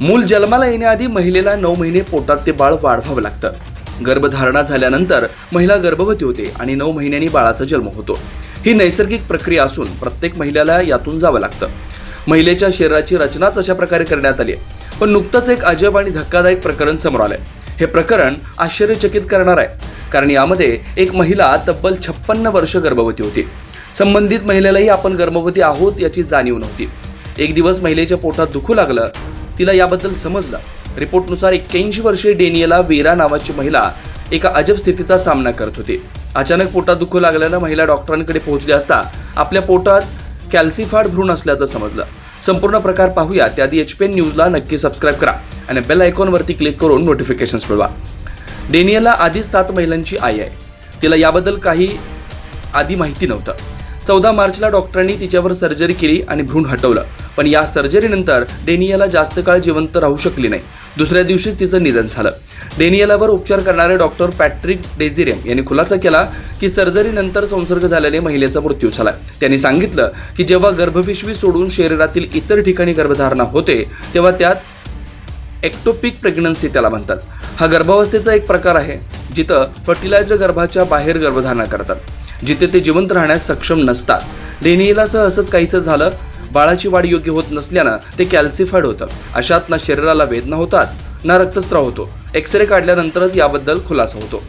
मूल जन्माला येण्याआधी महिलेला नऊ महिने पोटात ते बाळ वाढवावं लागतं. गर्भधारणा झाल्यानंतर महिला गर्भवती होते आणि नऊ महिन्यांनी बाळाचा जन्म होतो. ही नैसर्गिक प्रक्रिया असून प्रत्येक महिलेला यातून जावं लागतं. महिलेच्या शरीराची रचनाच अशा प्रकारे करण्यात आली आहे. पण नुकतंच एक अजब आणि धक्कादायक प्रकरण समोर आलंय. हे प्रकरण आश्चर्यचकित करणार आहे. कारण यामध्ये एक महिला तब्बल छप्पन्न वर्ष गर्भवती होती. संबंधित महिलेलाही आपण गर्भवती आहोत याची जाणीव नव्हती. एक दिवस महिलेच्या पोटात दुखू लागलं तिला याबद्दल समजलं. रिपोर्टनुसार एक्क्याऐंशी वर्षीय डेनियला वेरा नावाची महिला एका अजब स्थितीचा सामना करत होती. अचानक पोटात दुखू लागल्यानं महिला डॉक्टरांकडे पोहोचली असता आपल्या पोटात कॅल्सिफाड भ्रूण असल्याचं समजलं. संपूर्ण प्रकार पाहूया. त्याआधी एच पी एन न्यूजला नक्की सबस्क्राईब करा आणि बेल आयकॉनवरती क्लिक करून नोटिफिकेशन्स मिळवा. डेनियला आधीच सात महिलांची आई आहे. तिला याबद्दल काही आधी माहिती नव्हतं. चौदा मार्चला डॉक्टरांनी तिच्यावर सर्जरी केली आणि भ्रूण हटवलं. पण या सर्जरीनंतर डेनियाला जास्त काळ जिवंत राहू शकली नाही. दुसऱ्या दिवशीच तिचं निधन झालं. डेनियलावर उपचार करणारे डॉक्टर पॅट्रिक डेझिरेम यांनी खुलासा केला की सर्जरीनंतर संसर्ग झाल्याने महिलेचा मृत्यू झाला. त्यांनी सांगितलं की जेव्हा गर्भपिशवी सोडून शरीरातील इतर ठिकाणी गर्भधारणा होते तेव्हा त्यात एक्टोपिक प्रेग्नन्सी त्याला म्हणतात. हा गर्भावस्थेचा एक प्रकार आहे जिथं फर्टिलायझर गर्भाच्या बाहेर गर्भधारणा करतात. जिथे ते जिवंत राहण्यास सक्षम नसतात. डेनियलासह असंच काहीसं झालं. बाळाची वाढ योग्य होत नसल्यानं ते कॅल्सिफाईड होतं. अशात ना शरीराला वेदना होतात ना रक्तस्राव होतो. एक्सरे काढल्यानंतरच याबद्दल खुलासा होतो.